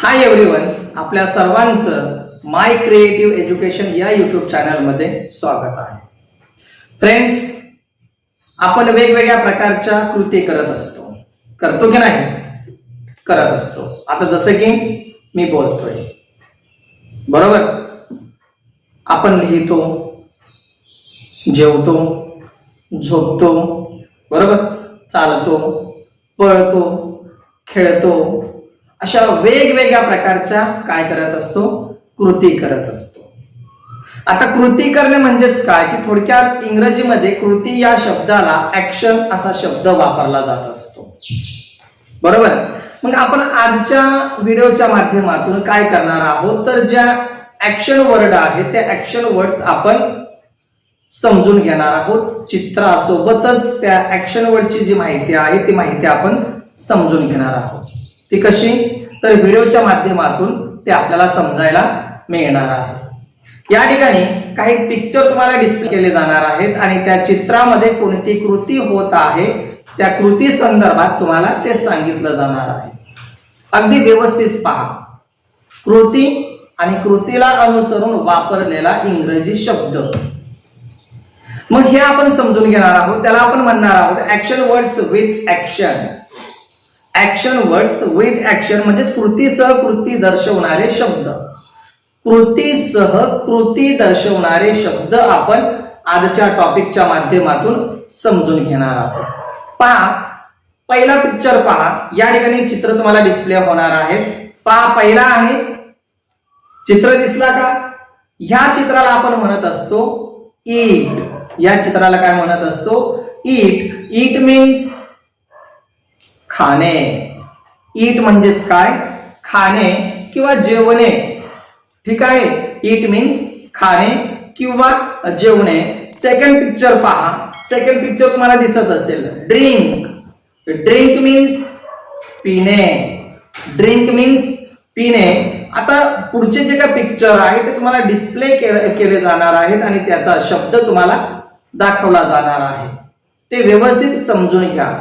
हाय everyone आपल्या सर्वांचं माय creative education या युट्यूब चॅनलमध्ये स्वागत आहे. फ्रेंड्स आपण वेगवेगळ्या प्रकारच्या कृती करत असतो. करतो की नाही? करत असतो. आता जसं की मी बोलतोय. बरोबर? आपण लिहितो जेवतो झोपतो बरोबर? चालतो पळतो खेळतो अशा वेगवेगळ्या प्रकारच्या काय करत असतो? कृती करत असतो. आता कृती करणे म्हणजेच काय? की थोडक्यात इंग्रजीमध्ये कृती या शब्दाला ऍक्शन असा शब्द वापरला जात असतो. बरोबर? मग आपण आजच्या व्हिडिओच्या माध्यमातून काय करणार आहोत? तर ज्या ऍक्शन वर्ड आहेत त्या ऍक्शन वर्ड आपण समजून घेणार आहोत. चित्रासोबतच त्या ऍक्शन वर्डची जी माहिती आहे ती माहिती आपण समजून घेणार आहोत. ती कशी? तर व्हिडिओच्या माध्यमातून ते आपल्याला समजायला मिळणार आहे. या ठिकाणी काही पिक्चर तुम्हाला डिस्प्ले केले जाणार आहेत आणि त्या चित्रामध्ये कोणती कृती होत आहे त्या कृती संदर्भात तुम्हाला ते सांगितलं जाणार आहे. अगदी व्यवस्थित पहा. कृती आणि कृतीला अनुसरून वापरलेला इंग्रजी शब्द. मग हे आपण समजून घेणार आहोत त्याला आपण म्हणणार आहोत action words with action action words with action म्हणजे कृतीसह कृती दर्शवणारे शब्द. कृतीसह कृती दर्शवणारे शब्द आपण आजच्या टॉपिकच्या माध्यमातून समजून घेणार आहोत. पहा पहिला पिक्चर पहा. या ठिकाणी चित्र तुम्हाला डिस्प्ले होणार आहे पहा पहिला आहे. चित्र दिसला का? ह्या चित्राला आपण म्हणत असतो ईट या चित्राला काय म्हणत असतो? ईट ईट मीन्स खाणे. ईट म्हणजेच काय? खाणे किंवा जेवणे. ठीक आहे? ईट मीन्स खाणे किंवा जेवणे. सेकंड पिक्चर पहा. सेकंड पिक्चर तुम्हाला दिसत असेल. ड्रिंक ड्रिंक मीन्स पिणे. ड्रिंक मीन्स पिणे. आता पुढचे जे काही पिक्चर आहे ते तुम्हाला डिस्प्ले केले जाणार आहेत आणि त्याचा शब्द तुम्हाला दाखवला जाणार आहे. ते व्यवस्थित समजून घ्या.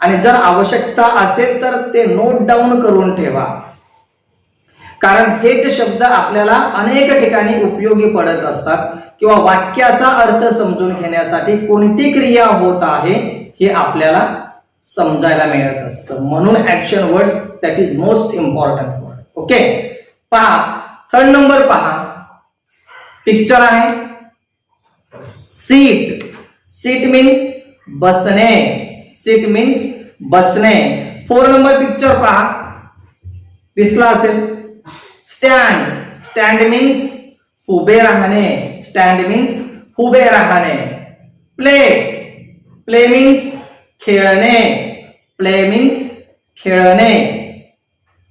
आणि जर आवश्यकता असेल तर ते नोट डाऊन करून ठेवा. कारण हे जे शब्द आपल्याला अनेक ठिकाणी उपयोगी पडत असतात किंवा वाक्याचा अर्थ समजून घेण्यासाठी कोणती क्रिया होत आहे हे आपल्याला समजायला मिळत असतं. म्हणून action words that is most important word okay पहा. थर्ड नंबर पहा. पिक्चर आहे. सीट सीट मीन्स बसणे. सीट मीन्स बसणे फोर नंबर पिक्चर पहा. दिसला असेल. स्टँड स्टँड मीन्स उभे राहणे. स्टँड मीन्स उभे राहणे. प्ले प्ले मीन्स खेळणे. प्ले मीन्स खेळणे.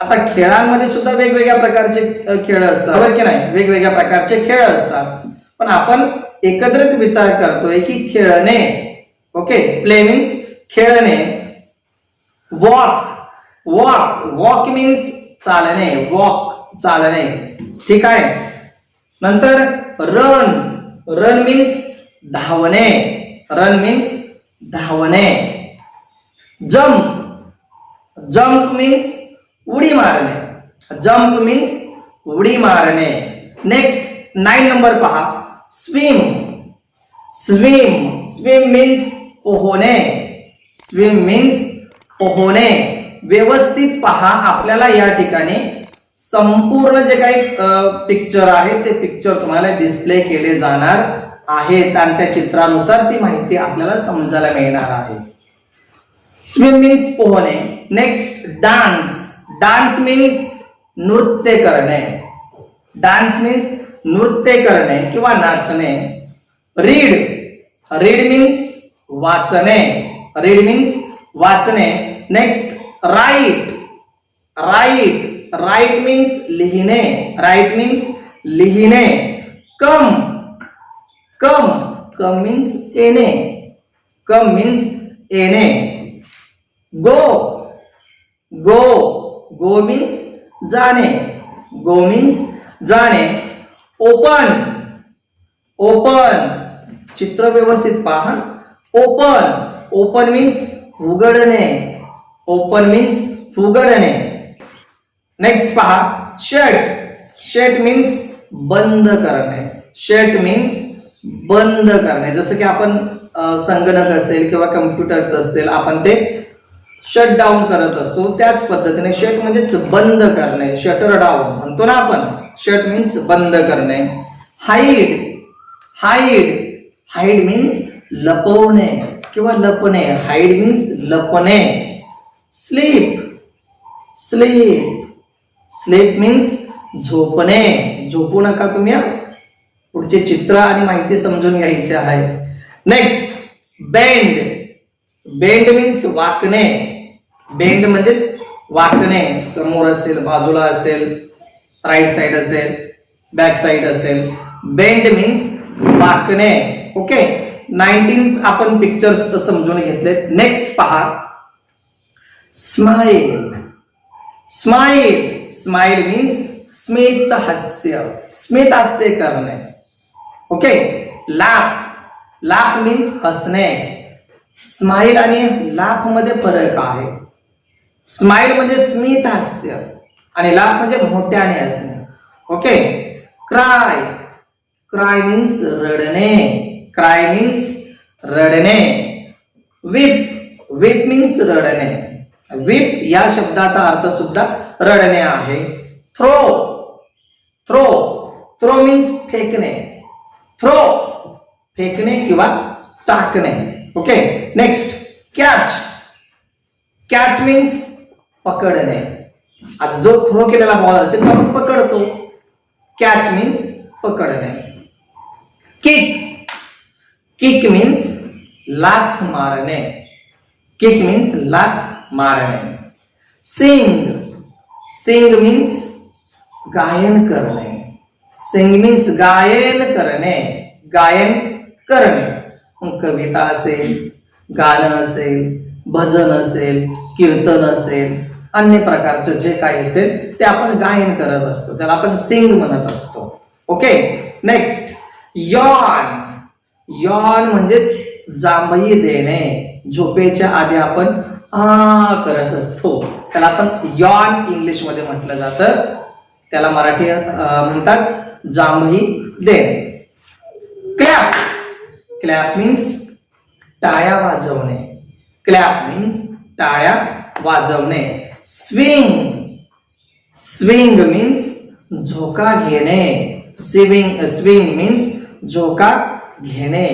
आता खेळांमध्ये सुद्धा वेगवेगळ्या प्रकारचे खेळ असतात. बरोबर की नाही? वेगवेगळ्या प्रकारचे खेळ असतात. पण आपण एकत्रित विचार करतोय की खेळणे. ओके प्ले मीन्स खेळणे वॉक वॉक वॉक मीन्स चालणे वॉक चालणे ठीक आहे? नंतर रन रन मीन्स धावणे रन मीन्स धावणे. जम्प जम्प मीन्स उडी मारणे. जम्प मीन्स उडी मारणे. नेक्स्ट नाईन नंबर पहा. स्विम स्विम स्विम मीन्स पोहणे. स्विम मीन्स पोहणे. व्यवस्थित पहा. आपल्याला या ठिकाणी संपूर्ण जे काही पिक्चर आहे ते पिक्चर तुम्हाला डिस्प्ले केले जाणार आहेत. आणि त्या चित्रानुसार ती माहिती आपल्याला समजायला मिळणार आहे. स्विम मीन्स पोहणे. नेक्स्ट डान्स डान्स मीन्स नृत्य करणे. डान्स मीन्स नृत्य करणे किंवा नाचणे. रीड रीड मीन्स वाचणे. रीड मीन्स वाचणे. Next write write write means लिहिणे. राईट मीन्स लिहिणे. कम कम कम मीन्स येणे. कम मीन्स येणे. गो गो गो मीन्स जाणे. गो मीन्स जाणे. ओपन ओपन चित्र व्यवस्थित पहा. ओपन ओपन मीन्स उघडणे. ओपन मीन्स उघडणे. नेक्स्ट पहा. शर्ट शर्ट मीन्स बंद करणे. शर्ट मीन्स बंद करणे. जसं की आपण संगणक असेल किंवा कम्प्युटरचं असेल आपण ते शट डाऊन करत असतो. त्याच पद्धतीने शट म्हणजेच बंद करणे. शटर डाऊन म्हणतो ना आपण. शट मीन्स बंद करणे. हाईड हाईड हाईड मीन्स लपवणे. किंवा लपणे. हाईड मीन्स लपणे. स्लीप स्लीप स्लीप मीन्स झोपणे. झोपू नका तुम्ही पुढचे चित्र आणि माहिती समजून घ्यायची आहे नेक्स्ट बेंड बेंड मीन्स वाकणे. बेंड म्हणजेच वाकणे. समोर असेल बाजूला असेल राईट साइड असेल बॅक साइड असेल. बेंड मीन्स वाकणे. ओके नाईन्टीन आपण पिक्चर्स समजून घेतलेत. नेक्स्ट पहा. स्माईल स्माईल स्माईल मीन्स स्मित हास्य स्मित हास्य करणे. ओके लाफ लाफ मीन्स हसणे. स्माईल आणि लाफमध्ये फरक आहे. स्माईल म्हणजे स्मित हास्य आणि लाफ म्हणजे मोठ्याने हसणे. ओके क्राय क्राय मीन्स रडणे. क्राय मीन्स रडणे. विप विप मीन्स रडणे. विप या शब्दाचा अर्थ सुद्धा रडणे आहे. थ्रो थ्रो थ्रो मीन्स फेकणे. थ्रो फेकणे किंवा टाकणे. Okay next catch catch means पकडणे. आज जो थ्रो केलेला बॉल असेल तो पकडतो. कॅच मीन्स पकडणे. किक किक मीन्स लाथ मारणे. किक मीन्स लाथ मारणे. सिंग सिंग मीन्स गायन करणे. सिंग मीन्स गायन करणे. गायन करणे. कविता असेल गाणं असेल भजन असेल कीर्तन असेल अन्य प्रकारचं जे काही असेल ते आपण गायन करत असतो. त्याला आपण सिंग म्हणत असतो. ओके नेक्स्ट यॉन यॉन म्हणजेच जांभई देणे. झोपेच्या आधी आपण आ करत असतो. त्याला आपण यॉन इंग्लिशमध्ये म्हटलं जातं. त्याला मराठी म्हणतात जांभई देणे. क्लॅप क्लॅप मीन्स टाळ्या वाजवणे. क्लॅप मीन्स टाळ्या वाजवणे. स्विंग स्विंग मीन्स झोका घेणे. स्विंग स्विंग मीन्स झोका घेणे.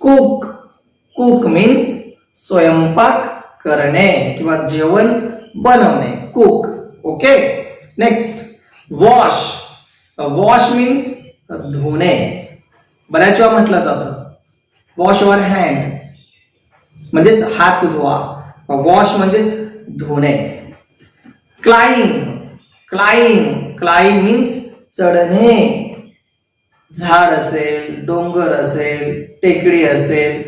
कुक. कुक मीन्स स्वयंपाक करणे किंवा जेवण बनवणे. Cook. Okay next wash wash means धुणे. बऱ्याच वेळा म्हटलं जातं. वॉश युअर हँड म्हणजेच हात धुवा. वॉश म्हणजेच धुणे. क्लाइंब क्लाइंब क्लाइंब मीन्स चढणे. झाड असेल डोंगर असेल टेकडी असेल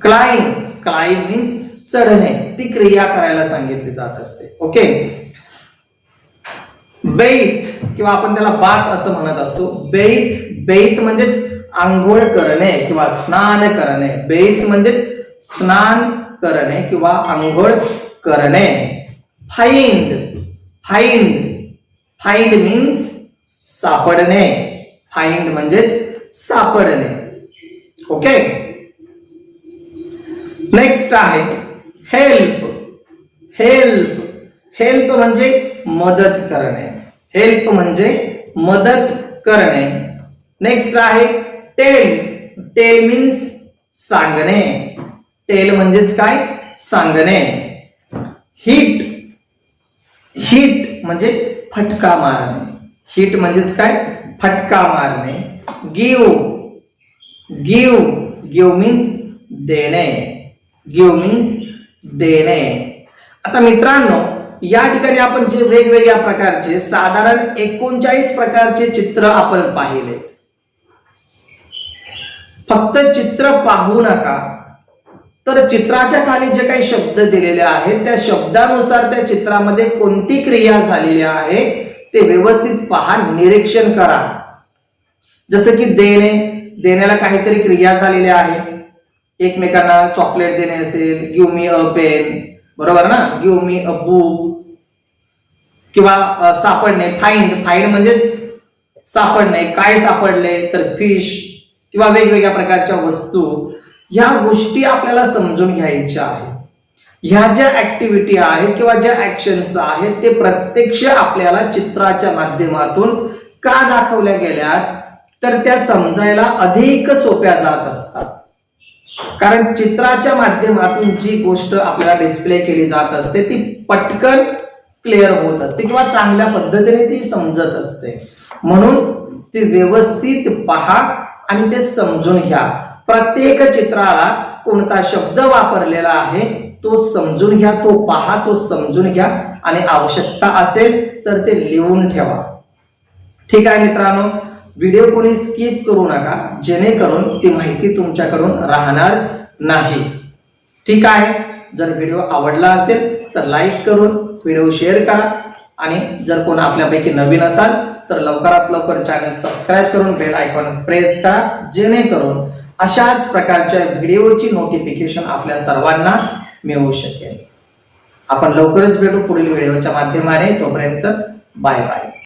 क्लाइंब क्लाइंब मीन्स चढणे. ती क्रिया करायला सांगितली जात असते. ओके बेत किंवा आपण त्याला बात असं म्हणत असतो. बेत बेत म्हणजेच आंघोळ करणे किंवा स्नान करणे. बेत म्हणजेच स्नान करणे किंवा आंघोळ करणे. फाईंड फाईंड फाईंड मीन्स सापडणे. फाइंड म्हणजेच सापडणे. ओके नेक्स्ट आहे हेल्प हेल्प हेल्प म्हणजे मदत करणे. हेल्प म्हणजे मदत करणे. नेक्स्ट आहे टेल टेल मीन्स सांगणे. टेल म्हणजेच काय? सांगणे. हिट हिट म्हणजे फटका मारणे. हिट म्हणजेच काय? फटका मारणे. गिव. गिव. गिव मीन्स देणे. गिव मीन्स देणे. आता मित्रांनो या ठिकाणी आपण जे वेगवेगळ्या प्रकारचे साधारण एकोणचाळीस प्रकारचे चित्र आपण पाहिले फक्त चित्र पाहू नका. तर चित्राच्या खाली जे काही शब्द दिलेले आहेत त्या शब्दानुसार त्या चित्रामध्ये कोणती क्रिया झालेली आहे ते व्यवस्थित पहा निरीक्षण करा. जसं की देणे देण्याला काहीतरी क्रिया झालेली आहे. एकमेकांना चॉकलेट देणे असेल गिव मी अ पेन बरोबर ना? गिव मी अ बुक किंवा सापडणे फाईंड फाईंड म्हणजेच सापडणे काय सापडले तर फिश किंवा वेगवेगळ्या प्रकारच्या वस्तू. ह्या गोष्टी आपल्याला समजून घ्यायच्या आहेत. ह्या ज्या ऍक्टिव्हिटी आहेत किंवा ज्या ऍक्शन्स आहेत ते प्रत्यक्ष आपल्याला चित्राच्या माध्यमातून का दाखवल्या गेल्यात तर त्या समजायला अधिक सोप्या जात असतात. कारण चित्राच्या माध्यमातून जी गोष्ट आपल्याला डिस्प्ले केली जात असते ती पटकन क्लिअर होत असते किंवा चांगल्या पद्धतीने ती समजत असते. म्हणून ती व्यवस्थित पहा आणि ते समजून घ्या. प्रत्येक चित्राला कोणता शब्द वापरलेला आहे तो समजून घ्या तो पहा तो समजून घ्या. आणि आवश्यकता असेल तर ते लिहून ठेवा. ठीक आहे मित्रांनो व्हिडिओ कोणी स्किप करू नका जेणेकरून ती माहिती तुमच्याकडून राहणार नाही. ठीक आहे जर व्हिडिओ आवडला असेल तर लाईक करून व्हिडिओ शेअर करा. आणि जर कोण आपल्यापैकी नवीन असाल तर लवकरात लवकर चॅनल सबस्क्राईब करून बेल आयकॉन प्रेस करा जेणेकरून अशाच प्रकारच्या व्हिडिओची नोटिफिकेशन आपल्या सर्वांना मिळवू शकेल. आपण लवकरच भेटू पुढील व्हिडिओच्या माध्यमाने. तोपर्यंत बाय बाय.